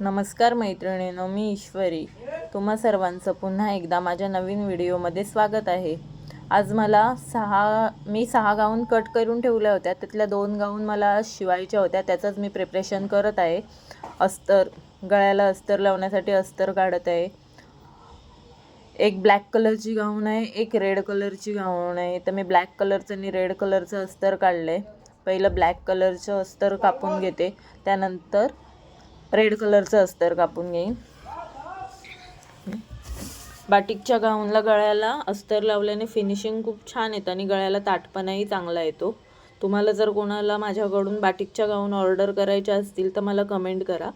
नमस्कार मैत्रिणीनो मी ईश्वरी. तुम्हा सर्वांचं पुन्हा एकदा माझ्या नवीन व्हिडिओमध्ये स्वागत आहे. आज मला सहा मी सहा गाऊन कट करून ठेवल्या होत्या. त्यातल्या दोन गाऊन मला शिवायच्या होत्या. त्याचंच मी प्रिपरेशन करत आहे. अस्तर गळ्याला अस्तर लावण्यासाठी अस्तर काढत आहे. एक ब्लॅक कलरची गाऊन आहे एक रेड कलरची गाऊन आहे. तर मी ब्लॅक कलरचं आणि रेड कलरचं अस्तर काढलं आहे पहिलं ब्लॅक कलरचं अस्तर कापून घेते. त्यानंतर रेड कलरचं अस्तर कापून घेईन. बाटिकच्या गाऊनला गळ्याला अस्तर लावल्याने फिनिशिंग खूप छान येतं आणि गळ्याला ताटपणाही चांगला येतो. तुम्हाला जर कोणाला माझ्याकडून बाटिकच्या गाऊन ऑर्डर करायच्या असतील तर मला कमेंट करा.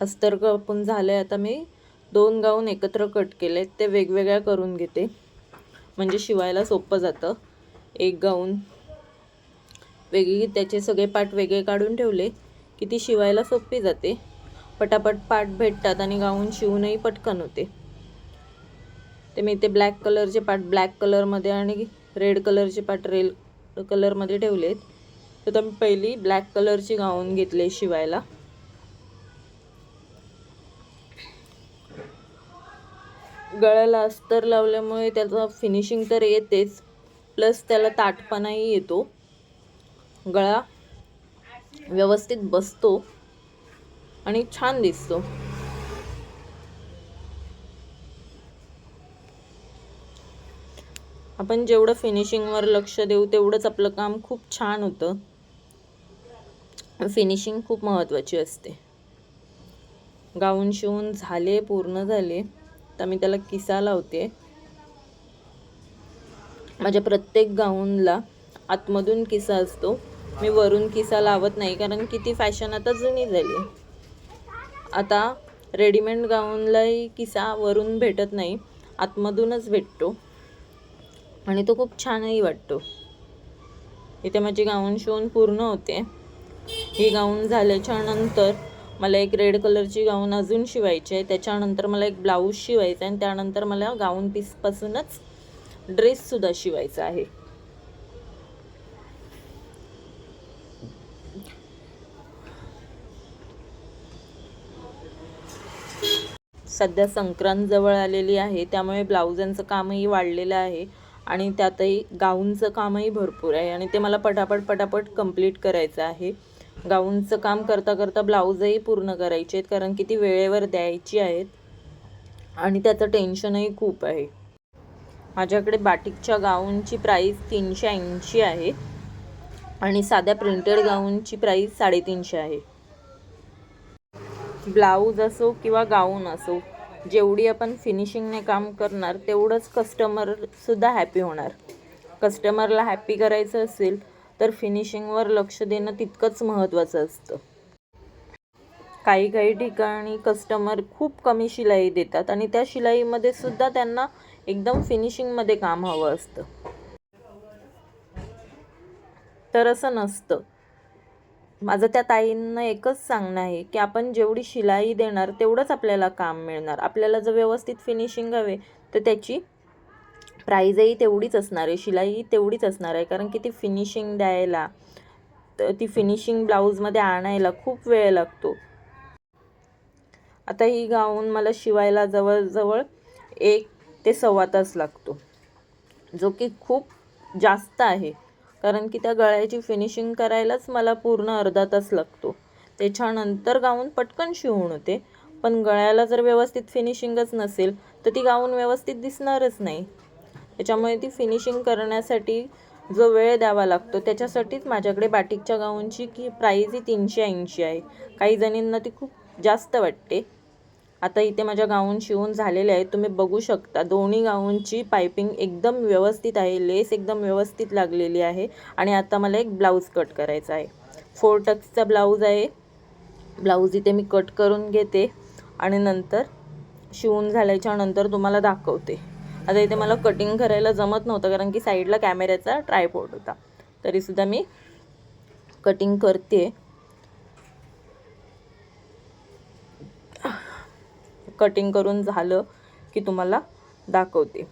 अस्तर कापून झाले आता मी दोन गाऊन एकत्र कट केले ते वेगवेगळ्या करून घेते. म्हणजे शिवायला सोपं जातं. एक गाऊन वेगळी त्याचे सगळे पार्ट वेगळे काढून ठेवले की ती शिवायला सोपी जाते. पटापट पार्ट भेटतात आणि गाऊन शिवूनही पटकन होते. ते मी ते ब्लॅक कलरचे पार्ट ब्लॅक कलरमध्ये आणि रेड कलरचे पार्ट रेड कलरमध्ये ठेवलेत. तर मी पहिली ब्लॅक कलरची गाऊन घेतले शिवायला. गळ्याला अस्तर लावल्यामुळे त्याचं फिनिशिंग तर येतेच प्लस त्याला ताटपणाही येतो. गळा व्यवस्थित बसतो आणि छान दिसतो. आपण जेवढं फिनिशिंगवर लक्ष देऊ तेवढंच आपलं काम खूप छान होतं. फिनिशिंग खूप महत्त्वाची असते. गाऊन शिवून झाले पूर्ण झाले तर मी त्याला किसा लावते. माझ्या प्रत्येक गाऊनला आतमधून किसा असतो. मी वरून किसा लावत नाही कारण किती फॅशन आता जुनी झाली. आता रेडीमेड गाऊनलाही किसा वरून भेटत नाही आतमधूनच भेटतो. आणि तो खूप छानही वाटतो. इथे माझी गाऊन शिवून पूर्ण होते. ही गाऊन झाल्याच्यानंतर मला एक रेड कलरची गाऊन अजून शिवायची आहे. त्याच्यानंतर मला एक ब्लाऊज शिवायचा आहे आणि त्यानंतर मला गाऊन पीसपासूनच ड्रेससुद्धा शिवायचा आहे. सध्या संक्रांत जवळ आलेली आहे त्यामुळे ब्लाऊजांचं कामही वाढलेलं आहे आणि त्यातही गाऊनचं कामही भरपूर आहे आणि ते मला पटापट पटापट कंप्लीट करायचं आहे. गाऊनचं काम करता करता ब्लाऊजही पूर्ण करायचे आहेत कारण की ती वेळेवर द्यायची आहेत आणि त्याचं टेन्शनही खूप आहे. माझ्याकडे बाटिकच्या गाऊनची प्राईस तीनशे ऐंशी आहे आणि साध्या प्रिंटेड गाऊनची प्राईस साडेतीनशे आहे. ब्लाऊज असो किंवा गाऊन असो जेवढी आपण फिनिशिंगने काम करणार तेवढंच कस्टमरसुद्धा हॅपी होणार. कस्टमरला हॅपी करायचं असेल तर फिनिशिंगवर लक्ष देणं तितकंच महत्त्वाचं असतं. काही काही ठिकाणी कस्टमर खूप कमी शिलाई देतात आणि त्या शिलाईमध्ये सुद्धा त्यांना एकदम फिनिशिंगमध्ये काम हवं असतं. तर असं नसतं. माझं त्या ताईंना एकच सांगणं आहे की आपण जेवढी शिलाई देणार तेवढंच आपल्याला काम मिळणार. आपल्याला जर व्यवस्थित फिनिशिंग हवे तर त्याची प्राईजही तेवढीच असणार आहे शिलाई तेवढीच असणार आहे. कारण की ती फिनिशिंग द्यायला तर ती फिनिशिंग ब्लाऊजमध्ये आणायला खूप वेळ लागतो. आता ही गाऊन मला शिवायला जवळजवळ एक ते सव्वा तास लागतो. जो की खूप जास्त आहे. कारण की त्या गळ्याची फिनिशिंग करायलाच मला पूर्ण अर्धा तास लागतो. त्याच्यानंतर गाऊन पटकन शिवून होते. पण गळ्याला जर व्यवस्थित फिनिशिंगच नसेल तर ती गाऊन व्यवस्थित दिसणारच नाही. त्याच्यामुळे ती फिनिशिंग करण्यासाठी जो वेळ द्यावा लागतो त्याच्यासाठीच माझ्याकडे बाटिकच्या गाऊनची की प्राईज ही तीनशे ऐंशी आहे. काही जणींना ती खूप जास्त वाटते. आता इथे माझ्या गाऊन शिवून झालेले आहेत. तुम्ही बघू शकता दोन्ही गाऊनची पायपिंग एकदम व्यवस्थित आहे. लेस एकदम व्यवस्थित लागलेली आहे. आणि आता मला एक ब्लाऊज कट करायचा आहे. फोर टक्सचा ब्लाऊज आहे. ब्लाऊज इथे मी कट करून घेते. आणि नंतर शिवून झाल्याच्यानंतर तुम्हाला दाखवते. आता इथे मला कटिंग करायला जमत नव्हतं कारण की साईडला कॅमेऱ्याचा ट्रायपोर्ट होता. तरीसुद्धा मी कटिंग करते. कटिंग करून झालं की तुम्हाला दाखवते.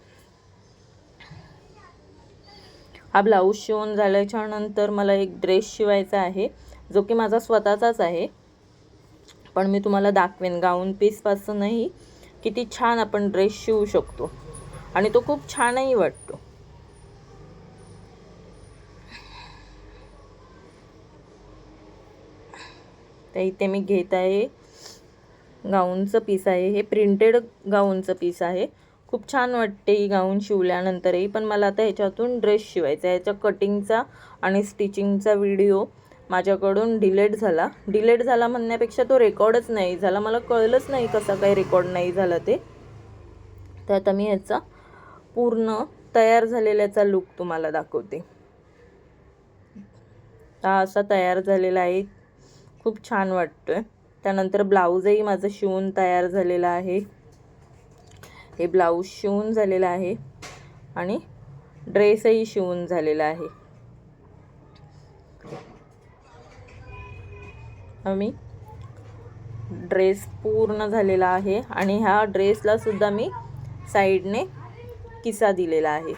हा ब्लाऊज शिवून झाल्याच्यानंतर मला एक ड्रेस शिवायचा आहे जो की माझा स्वतःचाच आहे. पण मी तुम्हाला दाखवेन गाऊन पीसपासूनही किती छान आपण ड्रेस शिवू शकतो. आणि तो खूप छानही वाटतो. तर इथे मी घेत आहे गाऊनचं पीस आहे. हे प्रिंटेड गाऊनचं पीस आहे. खूप छान वाटते ही गाऊन शिवल्यानंतरही. पण मला आता ह्याच्यातून ड्रेस शिवायचा आहे. कटिंगचा आणि स्टिचिंगचा व्हिडिओ माझ्याकडून डिलेट झाला. डिलेट झाला म्हणण्यापेक्षा तो रेकॉर्डच नाही झाला. मला कळलंच नाही कसा काही रेकॉर्ड नाही झाला ते. तर आता मी ह्याचा पूर्ण तयार झालेल्याचा लुक तुम्हाला दाखवते. हा असा तयार झालेला आहे. खूप छान वाटतोय. त्यानंतर ब्लाऊजही माझं शिवून तयार झालेलं आहे. हे ब्लाऊज शिवून झालेलं आहे आणि ड्रेसही शिवून झालेला आहे. मी ड्रेस पूर्ण झालेला आहे आणि ह्या ड्रेसला सुद्धा मी साईडने किसा दिलेला आहे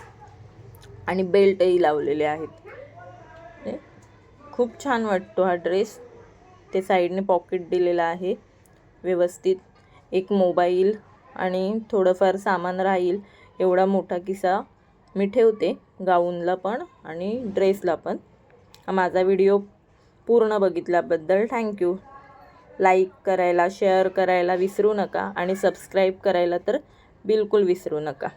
आणि बेल्टही लावलेले आहेत. खूप छान वाटतो हा ड्रेस. ते साईडने पॉकेट दिलेलं आहे. व्यवस्थित एक मोबाईल आणि थोडंफार सामान राहील. एवढा मोठा किस्सा मी ठेवते गाऊनला पण आणि ड्रेसला पण. माझा व्हिडिओ पूर्ण बघितल्याबद्दल थँक्यू. लाईक करायला शेअर करायला विसरू नका आणि सबस्क्राईब करायला तर बिलकुल विसरू नका.